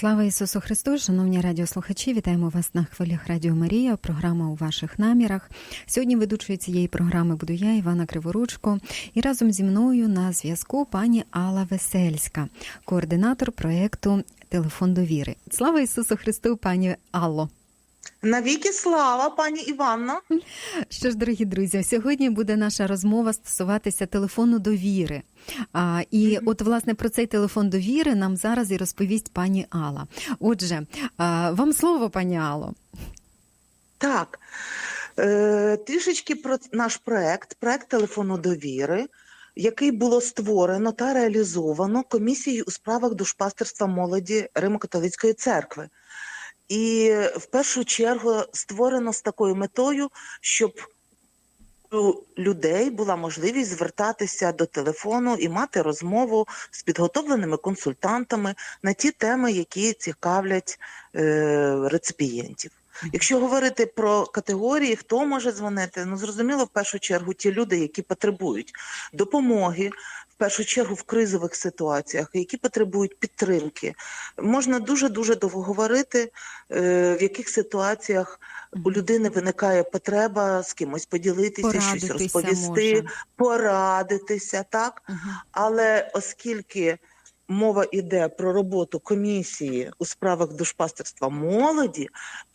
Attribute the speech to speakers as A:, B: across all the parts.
A: Слава Ісусу Христу, шановні радіослухачі, вітаємо вас на хвилях Радіо Марія. Програма у ваших намірах. Сьогодні ведучою цієї програми буду я, Івана Криворучко, і разом зі мною на зв'язку пані Алла Весельська, координатор проєкту Телефон довіри. Слава Ісусу Христу, пані Алло.
B: Навіки слава, пані Іванна.
A: Що ж, дорогі друзі, сьогодні буде наша розмова стосуватися телефону довіри. А, і от власне про цей телефон довіри нам зараз і розповість пані Алла. Отже, а, вам слово, пані Алло.
B: Так, е, трішечки про наш проект, проект телефону довіри, який було створено та реалізовано комісією у справах душпастерства молоді Римо-католицької церкви. І в першу чергу створено з такою метою, щоб у людей була можливість звертатися до телефону і мати розмову з підготовленими консультантами на ті теми, які цікавлять е, реципієнтів. Якщо говорити про категорії, хто може дзвонити, ну зрозуміло, в першу чергу ті люди, які потребують допомоги, в першу чергу в кризових ситуаціях, які потребують підтримки. Можна дуже дуже довго говорити, е, в яких ситуаціях у людини виникає потреба з кимось поділитися, щось розповісти,
A: може.
B: порадитися, так. Але оскільки мова йде про роботу комісії у справах душпастерства молоді,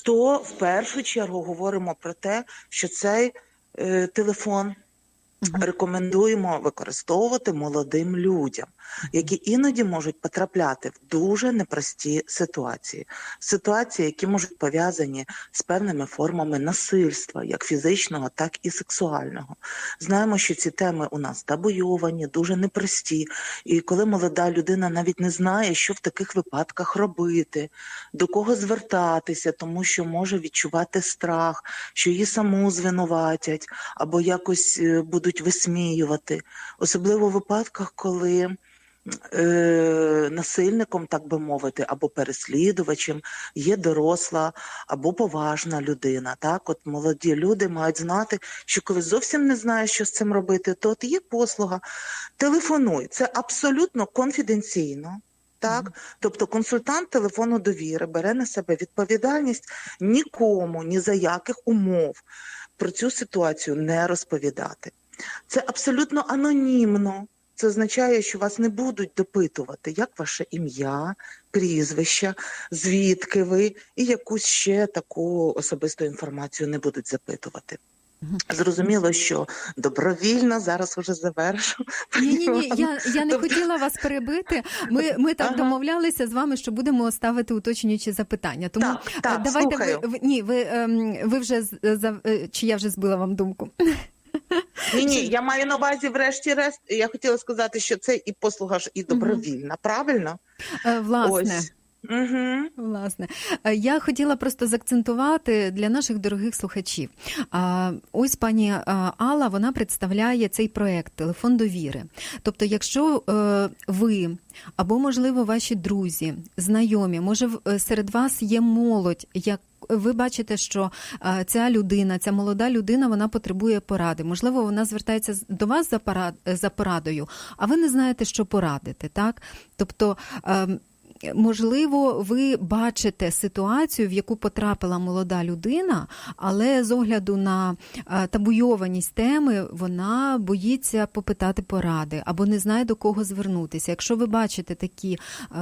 B: то в першу чергу говоримо про те, що цей е, телефон. Рекомендуємо використовувати молодим людям, які іноді можуть потрапляти в дуже непрості ситуації, ситуації, які можуть пов'язані з певними формами насильства, як фізичного, так і сексуального. Знаємо, що ці теми у нас табуйовані, дуже непрості. І коли молода людина навіть не знає, що в таких випадках робити, до кого звертатися, тому що може відчувати страх, що її саму звинуватять або якось е, будуть висміювати, особливо в випадках, коли е, насильником, так би мовити, або переслідувачем є доросла або поважна людина. Так, от молоді люди мають знати, що коли зовсім не знаєш, що з цим робити, то от є послуга. Телефонуй, це абсолютно конфіденційно. Так, тобто консультант телефону довіри бере на себе відповідальність нікому, ні за яких умов про цю ситуацію не розповідати. Це абсолютно анонімно. Це означає, що вас не будуть допитувати, як ваше ім'я, прізвище, звідки ви, і якусь ще таку особисту інформацію не будуть запитувати. Зрозуміло, що добровільно зараз вже завершу.
A: Ні, ні, ні, я, я не
B: Тобто-
A: хотіла вас перебити. Ми, ми так
B: Ага.
A: домовлялися з вами, що будемо ставити уточнюючі запитання. Тому
B: Так,
A: е,
B: так,
A: давайте
B: слухаю.
A: ви, ні, ви, ем, ви вже з- е, чи я вже збила вам думку?
B: Ні, ні, я маю на увазі, врешті-решт. Я хотіла сказати, що це і послуга ж і добровільна, правильно?
A: Е, Власне.
B: Ось. Угу.
A: Власне, Е, я хотіла просто заакцентувати для наших дорогих слухачів. Ось пані е, Алла вона представляє цей проект Телефон довіри. Тобто, якщо е, ви або, можливо, ваші друзі, знайомі, може, серед вас є молодь, як ви бачите, що ця людина, ця молода людина, вона потребує поради. Можливо, вона звертається до вас за порад за порадою, а ви не знаєте, що порадити, так? Тобто. Можливо, ви бачите ситуацію, в яку потрапила молода людина, але з огляду на табуйованість теми вона боїться попитати поради або не знає до кого звернутися. Якщо ви бачите такі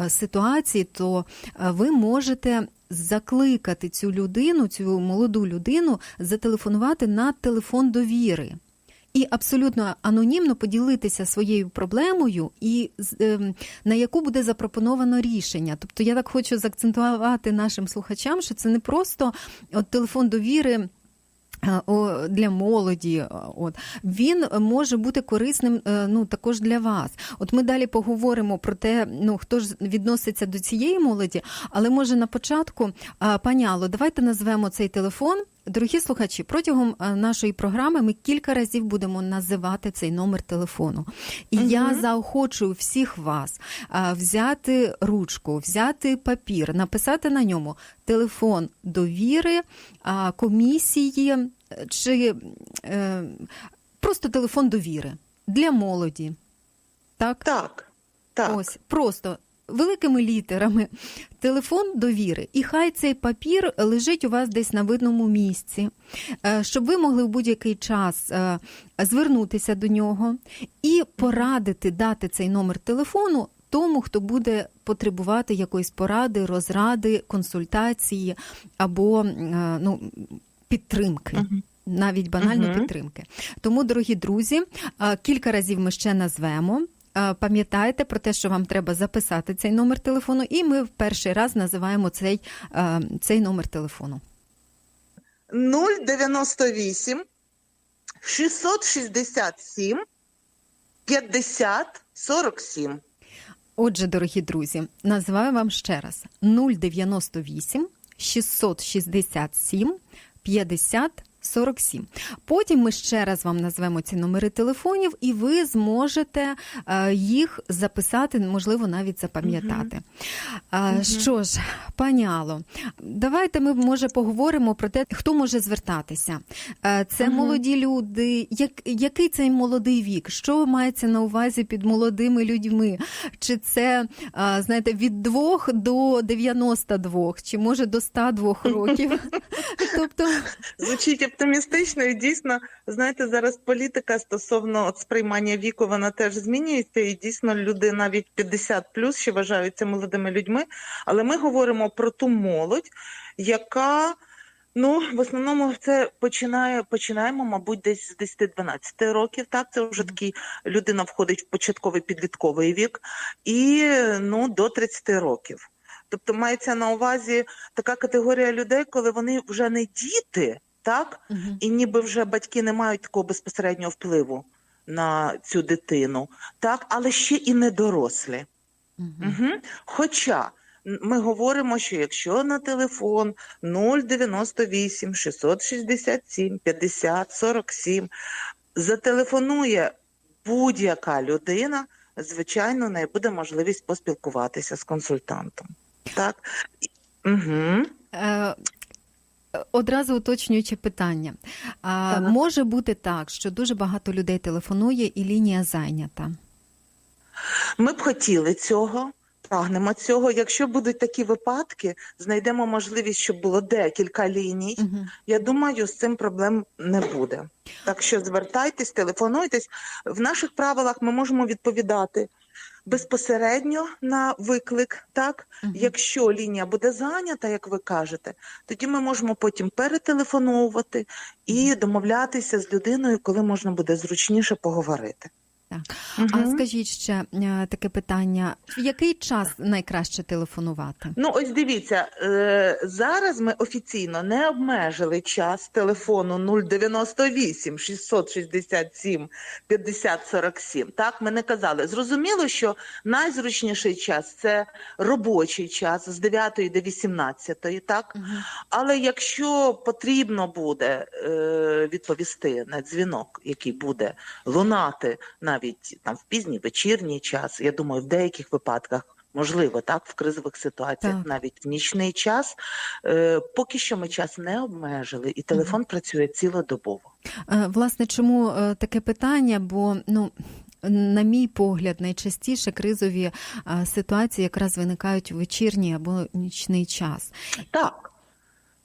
A: ситуації, то ви можете закликати цю людину, цю молоду людину, зателефонувати на телефон довіри. І абсолютно анонімно поділитися своєю проблемою, і ем, на яку буде запропоновано рішення. Тобто я так хочу заакцентувати нашим слухачам, що це не просто от телефон довіри. е, Для молоді, е, от він може бути корисним е, ну також для вас. От ми далі поговоримо про те, ну хто ж відноситься до цієї молоді, але може на початку, пані Алло, давайте назвемо цей телефон. Дорогі слухачі, протягом е, нашої програми ми кілька разів будемо називати цей номер телефону. І я заохочую всіх вас взяти ручку, взяти папір, написати на ньому телефон довіри, комісії е, чи е, просто телефон довіри для молоді. Так?
B: Так, так.
A: Ось просто великими літерами телефон довіри. І хай цей папір лежить у вас десь на видному місці, е, щоб ви могли в будь-який час е, звернутися до нього і порадити дати цей номер телефону тому, хто буде потребувати якоїсь поради, розради, консультації або е, ну, підтримки.
B: Мгм.
A: Навіть банальної
B: Мгм.
A: підтримки. Тому, дорогі друзі, кілька разів ми ще назвемо. Е, Пам'ятайте про те, що вам треба записати цей номер телефону, і ми в перший раз називаємо цей, е, цей номер телефону.
B: 098 667 50 47.
A: Отже, дорогі друзі, називаю вам ще раз 098 667 50 47. Потім ми ще раз вам назвемо ці номери телефонів, і ви зможете е, їх записати, можливо, навіть запам'ятати. Е, Що ж, пані Алло, давайте ми може поговоримо про те, хто може звертатися. Е, Це
B: Мгм.
A: молоді люди. Як, який цей молодий вік? Що мається на увазі під молодими людьми? Чи це, знаєте, від 2 до 92, чи може до 102 років? Тобто,
B: Звучить оптимістично і дійсно, знаєте, зараз політика стосовно от сприймання віку, вона теж змінюється, і дійсно люди навіть 50 плюс ще вважаються молодими людьми. Але ми говоримо про ту молодь, яка ну в основному це починає починаємо, мабуть, десь з 10-12 років. Так, це вже такий людина входить в початковий підлітковий вік, і ну до 30 років. Тобто мається на увазі така категорія людей, коли вони вже не діти, так
A: мгм.
B: і ніби вже батьки не мають такого безпосереднього впливу на цю дитину, так, але ще і не дорослі.
A: Мгм.
B: Угу. Хоча ми говоримо, що якщо на телефон 098 667 50 47 зателефонує будь-яка людина, звичайно, в неї буде можливість поспілкуватися з консультантом. Так? Угу.
A: Одразу уточнююче питання. А,
B: Так.
A: може бути так, що дуже багато людей телефонує і лінія зайнята.
B: Ми б хотіли цього, прагнемо цього. Якщо будуть такі випадки, знайдемо можливість, щоб було декілька ліній.
A: Мгм.
B: Я думаю, з цим проблем не буде. Так що звертайтесь, телефонуйтесь. В наших правилах ми можемо відповідати безпосередньо на виклик. Так,
A: угу.
B: якщо лінія буде зайнята, як ви кажете, тоді ми можемо потім перетелефоновувати і домовлятися з людиною, коли можна буде зручніше поговорити.
A: Так.
B: Мгм.
A: А скажіть ще е, таке питання: в який час найкраще телефонувати?
B: Ну, ось дивіться, е, зараз ми офіційно не обмежили час телефону 098 667 50 47. Так, ми не казали. Зрозуміло, що найзручніший час це робочий час з 9 до 18, так? Але якщо потрібно буде е, відповісти на дзвінок, який буде лунати навіть там в пізній вечірній час, я думаю, в деяких випадках. Можливо, так, в кризових ситуаціях,
A: Так.
B: навіть в нічний час. Е, поки що ми час не обмежили, і телефон працює цілодобово.
A: Е, Власне, чому е, таке питання? Бо ну. На мій погляд, найчастіше кризові е, ситуації якраз виникають у вечірній або нічний час.
B: Так.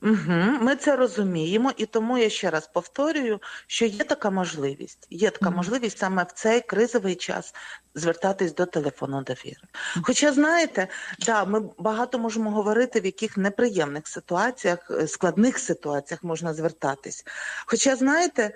B: Угу, ми це розуміємо, і тому я ще раз повторюю, що є така можливість. Є така можливість саме в цей кризовий час звертатись до телефону довіри. Хоча, знаєте, да, ми багато можемо говорити, в яких неприємних ситуаціях, е, складних ситуаціях можна звертатись. Хоча, знаєте,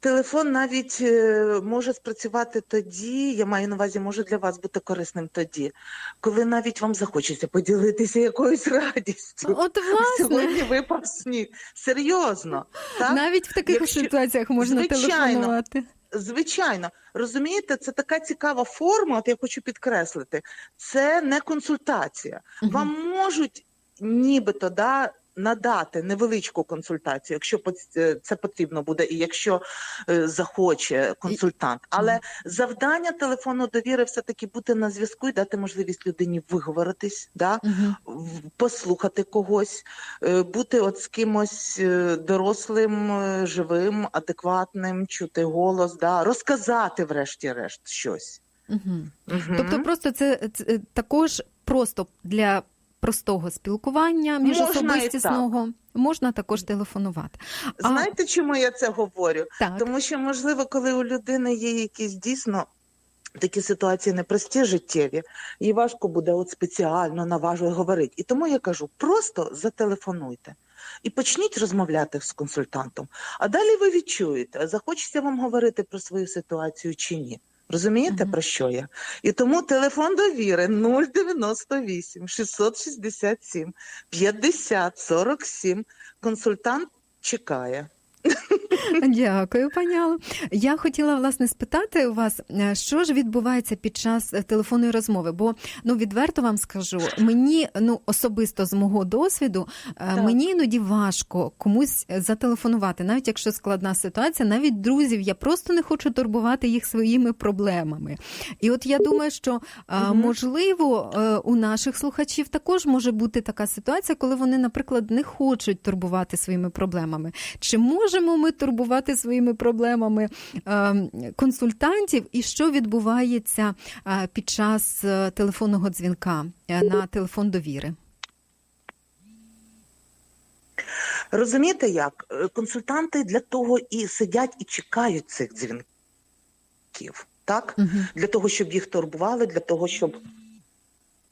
B: телефон навіть е, може спрацювати тоді, я маю на увазі, може для вас бути корисним тоді, коли навіть вам захочеться поділитися якоюсь радістю.
A: От власне,
B: Сьогодні випав сніг. Серйозно, так?
A: навіть в таких
B: Якщо-
A: ситуаціях можна
B: Звичайно.
A: телефонувати.
B: Звичайно, розумієте, це така цікава форма, от я хочу підкреслити. Це не консультація.
A: Мгм.
B: Вам можуть нібито да, надати невеличку консультацію, якщо е, це потрібно буде, і якщо е, захоче консультант. Але завдання телефону довіри все-таки бути на зв'язку і дати можливість людині виговоритись, да? В- послухати когось, е, бути от з кимось дорослим, живим, адекватним, чути голос, да, розказати, врешті-решт, щось.
A: Угу.
B: Мгм.
A: Тобто, просто це, це також просто для простого спілкування між
B: Можна
A: особистісного можна також телефонувати. А-
B: Знаєте, чому я це говорю?
A: Так.
B: Тому що, можливо, коли у людини є якісь дійсно такі ситуації непрості життєві, їй важко буде от спеціально наважливо говорити. І тому я кажу: просто зателефонуйте і почніть розмовляти з консультантом. А далі ви відчуєте, захочеться вам говорити про свою ситуацію чи ні. Розумієте,
A: Мгм.
B: про що я? І тому телефон довіри 098 667 50 47. Консультант чекає.
A: Дякую, пані Алло. Я хотіла власне спитати у вас, е, що ж відбувається під час телефонної розмови? Бо ну відверто вам скажу, мені ну особисто з мого досвіду, е,
B: Так.
A: мені іноді важко комусь зателефонувати, навіть якщо складна ситуація, навіть друзів, я просто не хочу турбувати їх своїми проблемами. І от я думаю, що е, можливо у наших слухачів також може бути така ситуація, коли вони, наприклад, не хочуть турбувати своїми проблемами. Чи можемо ми турбувати своїми проблемами е, консультантів, і що відбувається е, під час е, телефонного дзвінка на телефон довіри?
B: Розумієте як? Консультанти для того і сидять і чекають цих дзвінків, так?
A: Угу.
B: Для того, щоб їх турбували, для того, щоб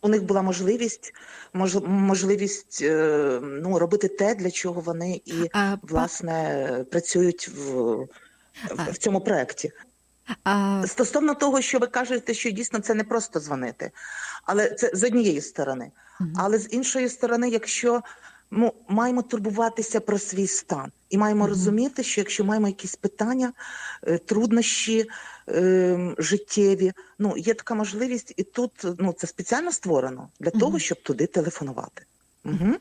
B: у них була можливість, мож, можливість е, ну, робити те, для чого вони і
A: А,
B: власне працюють в, в, в цьому проєкті.
A: а,
B: Стосовно того, що ви кажете, що дійсно це не просто дзвонити, але це з однієї сторони.
A: Мгм.
B: Але з іншої сторони, якщо ну, маємо турбуватися про свій стан і маємо
A: Мгм.
B: розуміти, що якщо маємо якісь питання, е, труднощі е, життєві, ну є така можливість, і тут ну це спеціально створено для
A: Мгм.
B: того, щоб туди телефонувати. Угу.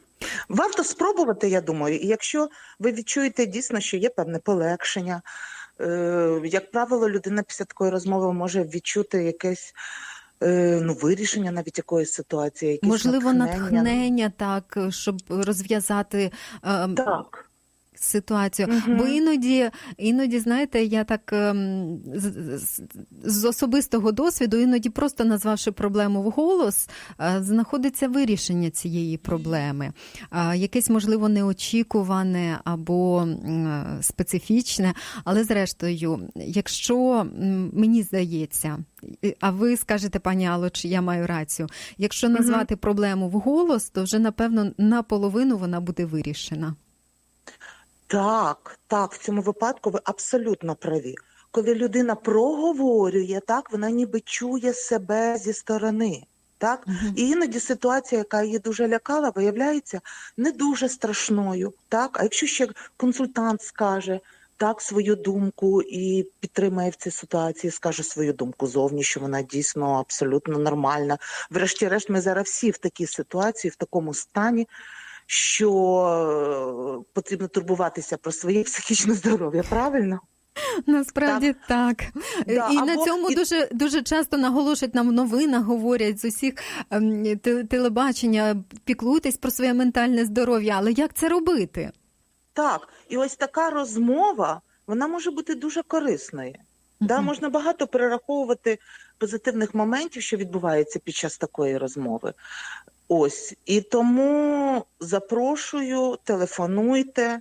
B: Варто спробувати, я думаю, і якщо ви відчуєте дійсно, що є певне полегшення, е, як правило, людина після такої розмови може відчути якесь е, ну, вирішення навіть якоїсь ситуації, якесь
A: можливо,
B: натхнення.
A: натхнення так, щоб розв'язати е,
B: Так.
A: Ситуацію.
B: Мгм.
A: Бо іноді, іноді, знаєте, я так ем, з, з- з особистого досвіду, іноді просто назвавши проблему вголос, е, знаходиться вирішення цієї проблеми. Якесь, можливо, неочікуване або специфічне. Але зрештою, якщо мені здається, а ви скажете, пані Алло, чи я маю рацію, якщо назвати проблему вголос, то вже напевно наполовину вона буде вирішена.
B: Так, так, в цьому випадку ви абсолютно праві. Коли людина проговорює, так вона ніби чує себе зі сторони. Так? І іноді ситуація, яка її дуже лякала, виявляється не дуже страшною. Так? А якщо ще консультант скаже так свою думку і підтримає в цій ситуації, скаже свою думку зовні, що вона дійсно абсолютно нормальна. Врешті-решт, ми зараз всі в такій ситуації, в такому стані, що е, потрібно турбуватися про своє психічне здоров'я, правильно?
A: Насправді так.
B: Да,
A: і
B: або-
A: на цьому
B: і-
A: дуже дуже часто наголошують нам в новинах, говорять з усіх ем, телебачення, піклуйтесь про своє ментальне здоров'я. Але як це робити?
B: Так, і ось така розмова вона може бути дуже корисною. Да, можна багато перераховувати позитивних моментів, що відбувається під час такої розмови. Ось. І тому запрошую, телефонуйте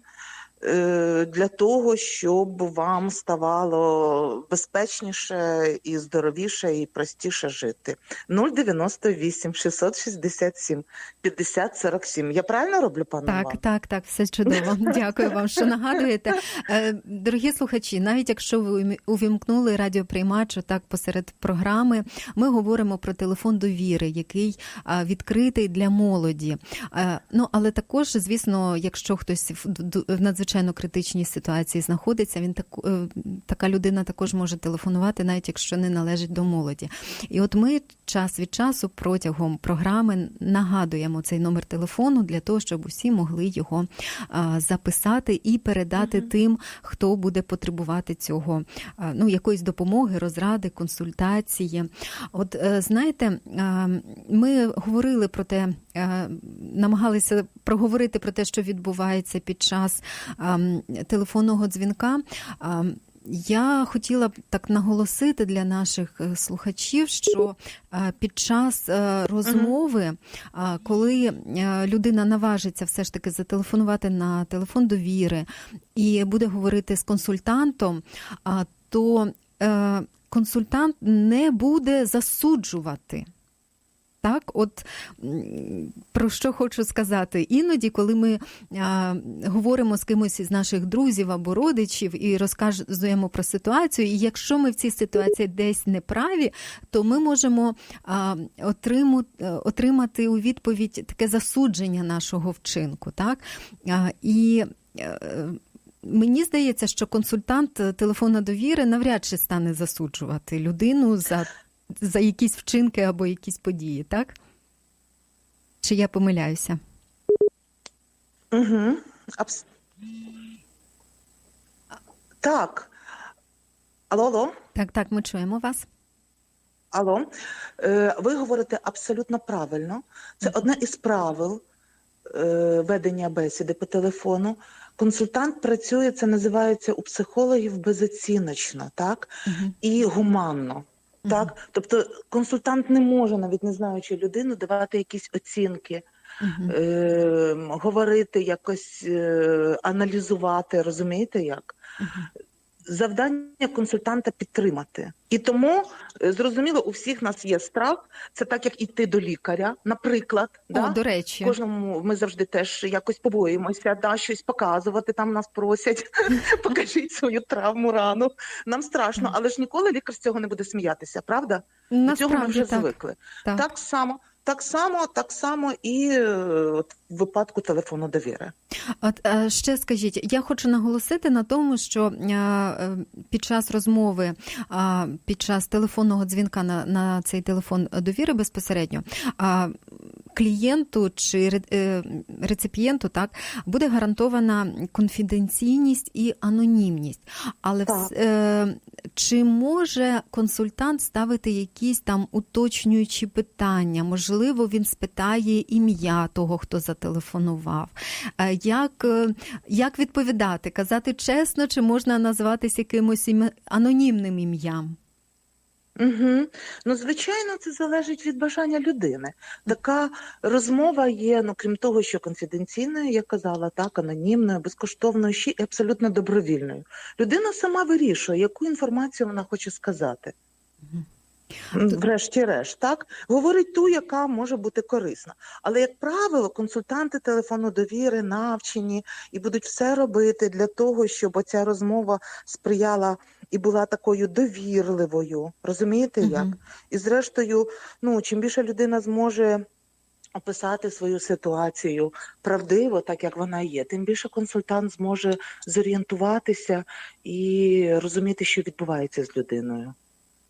B: для того, щоб вам ставало безпечніше і здоровіше, і простіше жити. 098 667 50 47. Я правильно роблю, пане?
A: Так,
B: Іван?
A: так, так, все чудово. Дякую вам, що нагадуєте. Е, Дорогі слухачі, навіть якщо ви увімкнули радіоприймач так посеред програми, ми говоримо про телефон довіри, який відкритий для молоді. Е, Ну але також, звісно, якщо хтось в в надзвичайно критичній ситуації знаходиться, він так, е, така людина також може телефонувати, навіть якщо не належить до молоді. І от ми час від часу протягом програми нагадуємо цей номер телефону для того, щоб усі могли його записати і передати
B: Мгм.
A: тим, хто буде потребувати цього, ну якоїсь допомоги, розради, консультації. От е, знаєте, ми говорили про те, е, намагалися проговорити про те, що відбувається під час телефонного дзвінка. Я хотіла б так наголосити для наших е, слухачів, що е, під час е, розмови, коли людина наважиться все ж таки зателефонувати на телефон довіри і буде говорити з консультантом, то консультант не буде засуджувати. Так, от про що хочу сказати. Іноді, коли ми а, говоримо з кимось із наших друзів або родичів і розказуємо про ситуацію, і якщо ми в цій ситуації десь неправі, то ми можемо а, отриму, е, отримати у відповідь таке засудження нашого вчинку. Так? А, і е, Мені здається, що консультант телефона довіри навряд чи стане засуджувати людину за, за якісь вчинки або якісь події, так? Чи я помиляюся?
B: Угу. Абс... Так. Алло, алло.
A: Так, так, ми чуємо вас.
B: Алло, Е, ви говорите абсолютно правильно. Це одне із правил е, ведення бесіди по телефону. Консультант працює, це називається у психологів безоціночно, так
A: Угу.
B: і гуманно. Так, тобто консультант не може, навіть не знаючи людину, давати якісь оцінки,
A: Угу.
B: е, говорити, якось е, аналізувати, розумієте як? Завдання консультанта підтримати. І тому е, зрозуміло, у всіх нас є страх. Це так, як іти до лікаря, наприклад.
A: О,
B: да?
A: до речі,
B: Кожному ми завжди теж якось побоїмося, да, щось показувати. Там нас просять, покажіть свою травму, рану. Нам страшно, але ж ніколи лікар з цього не буде сміятися, правда? До цього ми вже
A: так.
B: звикли.
A: так.
B: Так само, так само, так само і е, в випадку телефону довіри.
A: От е, ще скажіть, я хочу наголосити на тому, що е, під час розмови, під час телефонного дзвінка на, на цей телефон довіри безпосередньо. Клієнту чи е, реципієнту так буде гарантована конфіденційність і анонімність. Але
B: Так.
A: е, чи може консультант ставити якісь там уточнюючі питання? Можливо, він спитає ім'я того, хто зателефонував. Е, Як, як відповідати? Казати чесно, чи можна назватися якимось ім- анонімним ім'ям?
B: Угу. Ну, звичайно, це залежить від бажання людини. Така розмова є, ну крім того, що конфіденційною, я казала, так, анонімною, безкоштовною, ще й абсолютно добровільною. Людина сама вирішує, яку інформацію вона хоче сказати.
A: Мгм.
B: Врешті-решт, так говорить ту, яка може бути корисна. Але як правило, консультанти телефону довіри навчені і будуть все робити для того, щоб оця розмова сприяла і була такою довірливою. Розумієте, як?
A: Мгм.
B: І зрештою, ну чим більше людина зможе описати свою ситуацію правдиво, так як вона є, тим більше консультант зможе зорієнтуватися і розуміти, що відбувається з людиною.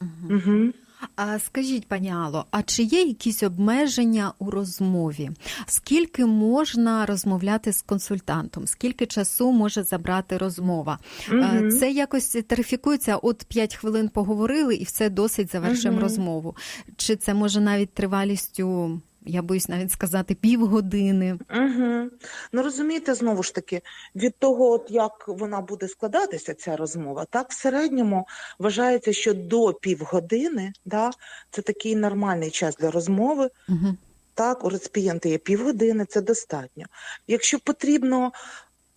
A: Мгм.
B: Угу.
A: А скажіть, пані Алло, а чи є якісь обмеження у розмові? Скільки можна розмовляти з консультантом? Скільки часу може забрати розмова? Угу. Це якось тарифікується, от 5 хвилин поговорили і все досить завершимо
B: угу.
A: розмову. Чи це може навіть тривалістю, я боюсь навіть сказати, півгодини?
B: Угу. Ну розумієте, знову ж таки, від того, от як вона буде складатися, ця розмова, так в середньому вважається, що до півгодини, да, це такий нормальний час для розмови.
A: Угу.
B: Так, у реципієнта є півгодини, це достатньо. Якщо потрібно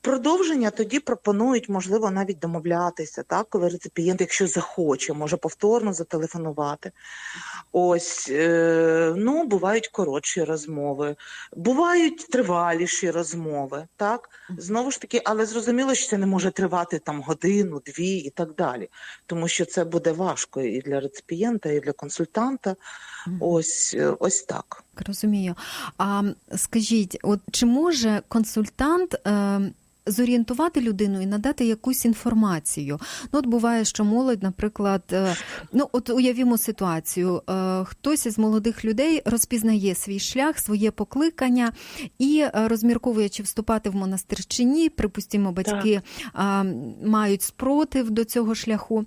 B: продовження, тоді пропонують, можливо, навіть домовлятися, так, коли реципієнт, якщо захоче, може повторно зателефонувати. Ось, е, ну, бувають коротші розмови, бувають триваліші розмови, так, знову ж таки, але зрозуміло, що це не може тривати там годину, дві і так далі, тому що це буде важко і для реципієнта, і для консультанта. Ось, е, ось так.
A: Розумію. А скажіть, от чи може консультант е, зорієнтувати людину і надати якусь інформацію? Ну, от буває, що молодь, наприклад, е, ну от уявімо ситуацію, е, хтось із молодих людей розпізнає свій шлях, своє покликання і е, розмірковує, чи вступати в монастир чи ні. Припустімо, батьки а, мають спротив до цього шляху.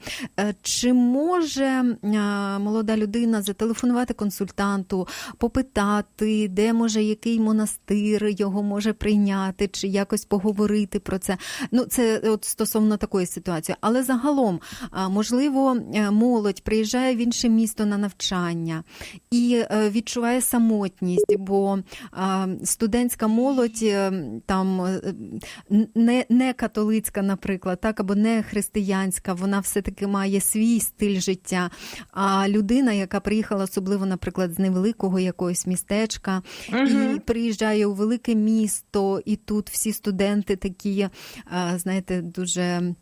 A: Чи може молода людина зателефонувати консультанту, попитати, де може який монастир його може прийняти, чи якось поговорити діти про це. Ну, це от стосовно такої ситуації. Але загалом, можливо, е, молодь приїжджає в інше місто на навчання і е, відчуває самотність, бо студентська молодь е, там е, не, не католицька, наприклад, так або не християнська, вона все-таки має свій стиль життя. А людина, яка приїхала, особливо, наприклад, з невеликого якогось містечка, і приїжджає у велике місто, і тут всі студенти такі, а, знаєте, дуже.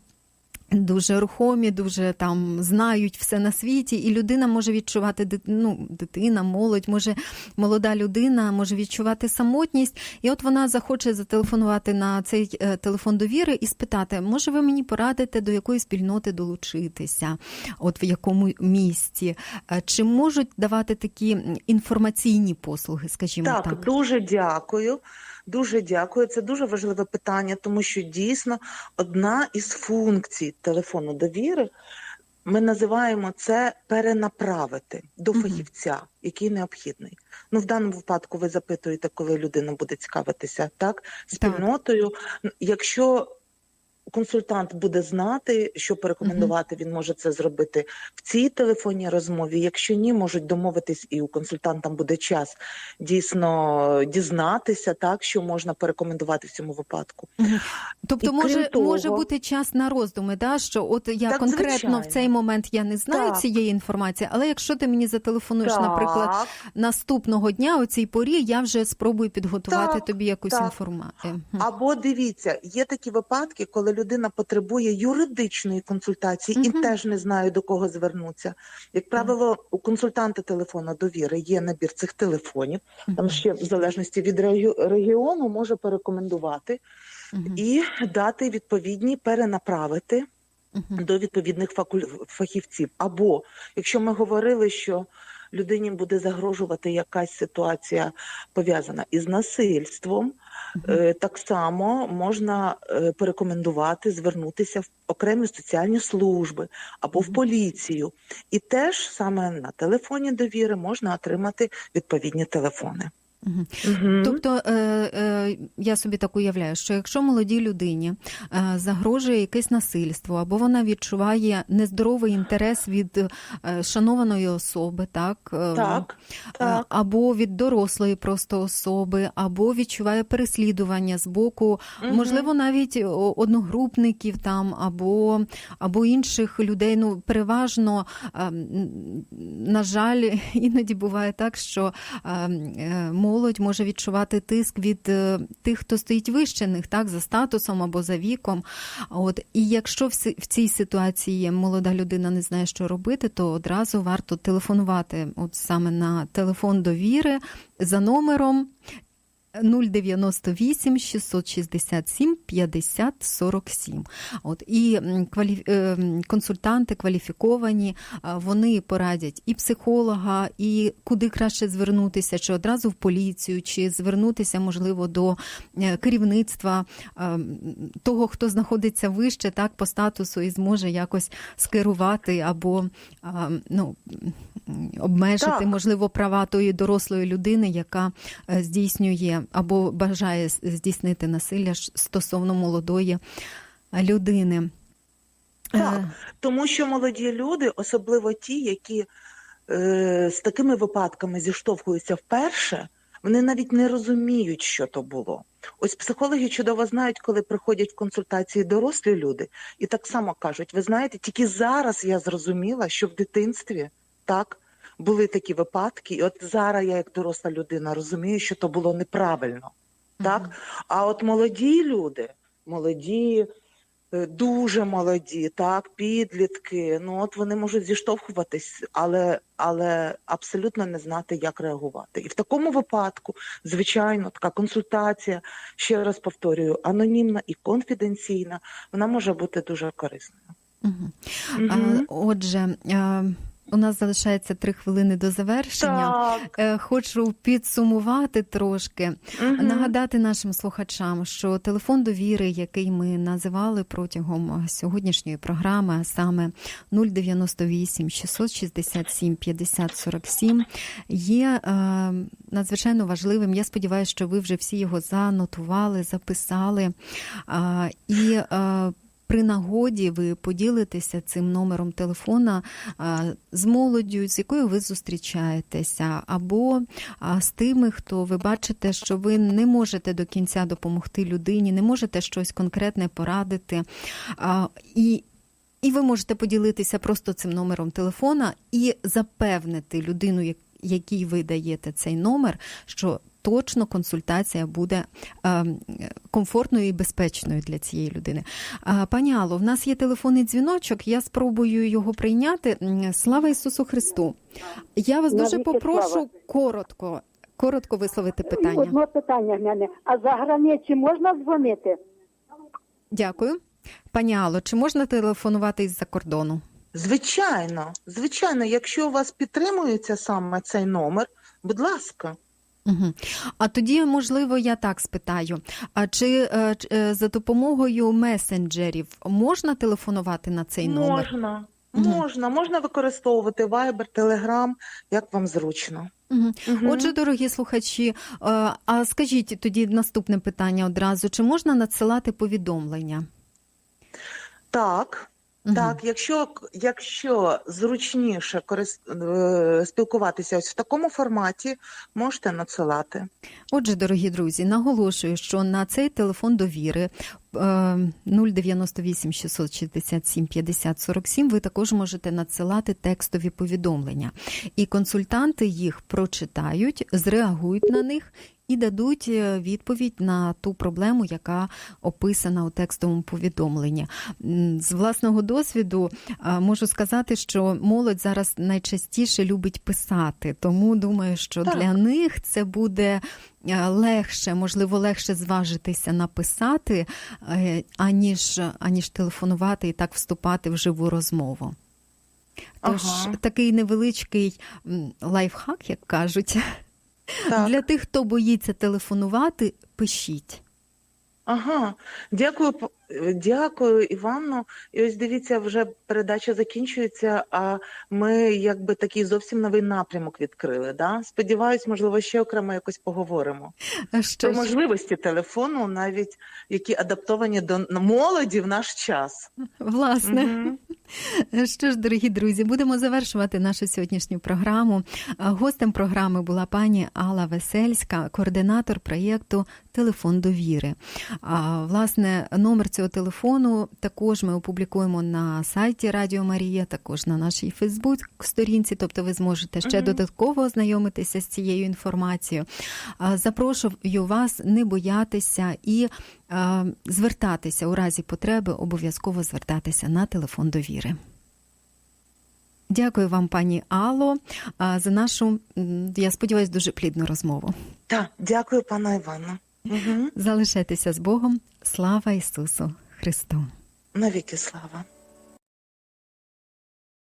A: Дуже рухомі, дуже там знають все на світі, і людина може відчувати ну, дитина, молодь, може молода людина може відчувати самотність, і от вона захоче зателефонувати на цей е, телефон довіри і спитати, може ви мені порадите до якої спільноти долучитися, от в якому місті, Е, чи можуть давати такі інформаційні послуги, скажімо
B: Так,
A: так.
B: дуже дякую. Дуже дякую. Це дуже важливе питання, тому що дійсно одна із функцій телефону довіри. Ми називаємо це перенаправити до фахівця, який необхідний. Ну, в даному випадку ви запитуєте, коли людина буде цікавитися так спільнотою. Якщо консультант буде знати, що порекомендувати, він може це зробити в цій телефонній розмові. Якщо ні, можуть домовитись, і у консультанта буде час дійсно дізнатися, так що можна порекомендувати в цьому випадку.
A: Тобто
B: І
A: може,
B: того-
A: може бути час на роздуми, да? що от я
B: Так,
A: конкретно
B: звичайно.
A: в цей момент я не знаю
B: Так.
A: цієї інформації, але якщо ти мені зателефонуєш, наприклад, наступного дня у цій порі, я вже спробую підготувати
B: Так,
A: тобі якусь
B: так.
A: інформацію.
B: Або дивіться, є такі випадки, коли людина потребує юридичної консультації і теж не знає до кого звернутися. Як правило, у консультанта телефону довіри є набір цих телефонів. Там ще в залежності від регі- регіону може порекомендувати і дати відповідні перенаправити до відповідних фахівців. Або якщо ми говорили, що людині буде загрожувати якась ситуація пов'язана із насильством, е, так само можна е, порекомендувати звернутися в окремі соціальні служби або в поліцію. І теж саме на телефоні довіри можна отримати відповідні телефони.
A: Мгм. Тобто е, е, я собі так уявляю, що якщо молодій людині е, загрожує якесь насильство, або вона відчуває нездоровий інтерес від шанованої особи, так,
B: Так, так.
A: або від дорослої просто особи, або відчуває переслідування з боку,
B: Мгм.
A: можливо, навіть одногрупників там, або, або інших людей. Ну, переважно, е, на жаль, іноді буває так, що е, е, молодь може відчувати тиск від е, тих, хто стоїть вище них, так, за статусом або за віком. От, і якщо в, цій ситуації молода людина не знає, що робити, то одразу варто телефонувати от саме на телефон довіри за номером 098 667 50 47. От і квалі... е, консультанти кваліфіковані, вони порадять і психолога, і куди краще звернутися, чи одразу в поліцію, чи звернутися, можливо, до е, керівництва того, хто знаходиться вище, так по статусу, і зможе якось скерувати або ну. Обмежити,
B: Так.
A: можливо, права тої дорослої людини, яка е, здійснює або бажає здійснити насилля стосовно молодої е, людини.
B: Так.
A: Е,
B: Тому що молоді люди, особливо ті, які е, з такими випадками зіштовхуються вперше, вони навіть не розуміють, що то було. Ось психологи чудово знають, коли приходять в консультації дорослі люди, і так само кажуть: ви знаєте, тільки зараз я зрозуміла, що в дитинстві так були такі випадки, і от зараз я, як доросла людина, розумію, що то було неправильно. Так?
A: Мгм.
B: А от молоді люди, молоді, е, дуже молоді, так, підлітки, ну от вони можуть зіштовхуватись, але, але абсолютно не знати, як реагувати. І в такому випадку, звичайно, така консультація, ще раз повторюю, анонімна і конфіденційна, вона може бути дуже корисною.
A: Мгм. А, Отже, е, У нас залишається три хвилини до завершення.
B: Так.
A: Е, Хочу підсумувати трошки,
B: Мгм.
A: нагадати нашим слухачам, що телефон довіри, який ми називали протягом сьогоднішньої програми, а саме 098 667 50 47, є е, надзвичайно важливим. Я сподіваюся, що ви вже всі його занотували, записали. І е, при нагоді ви поділитеся цим номером телефона з молоддю, з якою ви зустрічаєтеся, або з тими, хто ви бачите, що ви не можете до кінця допомогти людині, не можете щось конкретне порадити. І і ви можете поділитися просто цим номером телефона і запевнити людину, якій ви даєте цей номер, що точно консультація буде е, комфортною і безпечною для цієї людини. Пані Алло, в нас є телефонний дзвіночок. Я спробую його прийняти. Слава Ісусу Христу! Я вас дуже попрошу
C: слава.
A: коротко, коротко висловити питання.
C: Одне питання в мене. А за границі можна дзвонити?
A: Дякую. Пані Алло, чи можна телефонувати із-за кордону?
B: Звичайно, звичайно, якщо у вас підтримується саме цей номер, будь ласка.
A: Угу. А тоді, можливо, я так спитаю: а чи е, е, за допомогою месенджерів можна телефонувати на цей номер?
B: Можна, можна, можна використовувати Viber, Telegram, як вам зручно.
A: Угу. Отже, дорогі слухачі, е, а скажіть тоді наступне питання одразу: чи можна надсилати повідомлення?
B: Так. Так, якщо, якщо зручніше корис... е, спілкуватися ось в такому форматі, можете надсилати.
A: Отже, дорогі друзі, наголошую, що на цей телефон довіри 098 667 50 47 ви також можете надсилати текстові повідомлення. І консультанти їх прочитають, зреагують на них і дадуть е, відповідь на ту проблему, яка описана у текстовому повідомленні. З власного досвіду е, можу сказати, що молодь зараз найчастіше любить писати, тому думаю, що
B: Так.
A: для них це буде легше, можливо, легше зважитися написати, е, аніж, аніж телефонувати і так вступати в живу розмову. Тож
B: Ага.
A: такий невеличкий лайфхак, як кажуть,
B: Так.
A: для тих, хто боїться телефонувати, пишіть.
B: Ага, дякую, е, дякую, Іванно. І ось дивіться, вже передача закінчується, а ми якби такий зовсім новий напрямок відкрили. Да? Сподіваюсь, можливо, ще окремо якось поговоримо.
A: Що
B: Про можливості телефону, навіть які адаптовані до молоді в наш час.
A: власне.
B: Мгм.
A: Що ж, дорогі друзі, будемо завершувати нашу сьогоднішню програму. Гостем програми була пані Алла Весельська, координатор проєкту Телефон довіри. А, власне, номер цього телефону також ми опублікуємо на сайті Радіо Марія, також на нашій Фейсбук-сторінці, тобто ви зможете ще
B: Мгм.
A: додатково ознайомитися з цією інформацією. А, Запрошую вас не боятися і а, звертатися у разі потреби, обов'язково звертатися на телефон довіри. Дякую вам, пані Алло, за нашу, я сподіваюся, дуже плідну розмову.
B: Так, дякую, пана Івана. Угу.
A: Залишайтеся з Богом. Слава Ісусу Христу!
B: Навіки слава.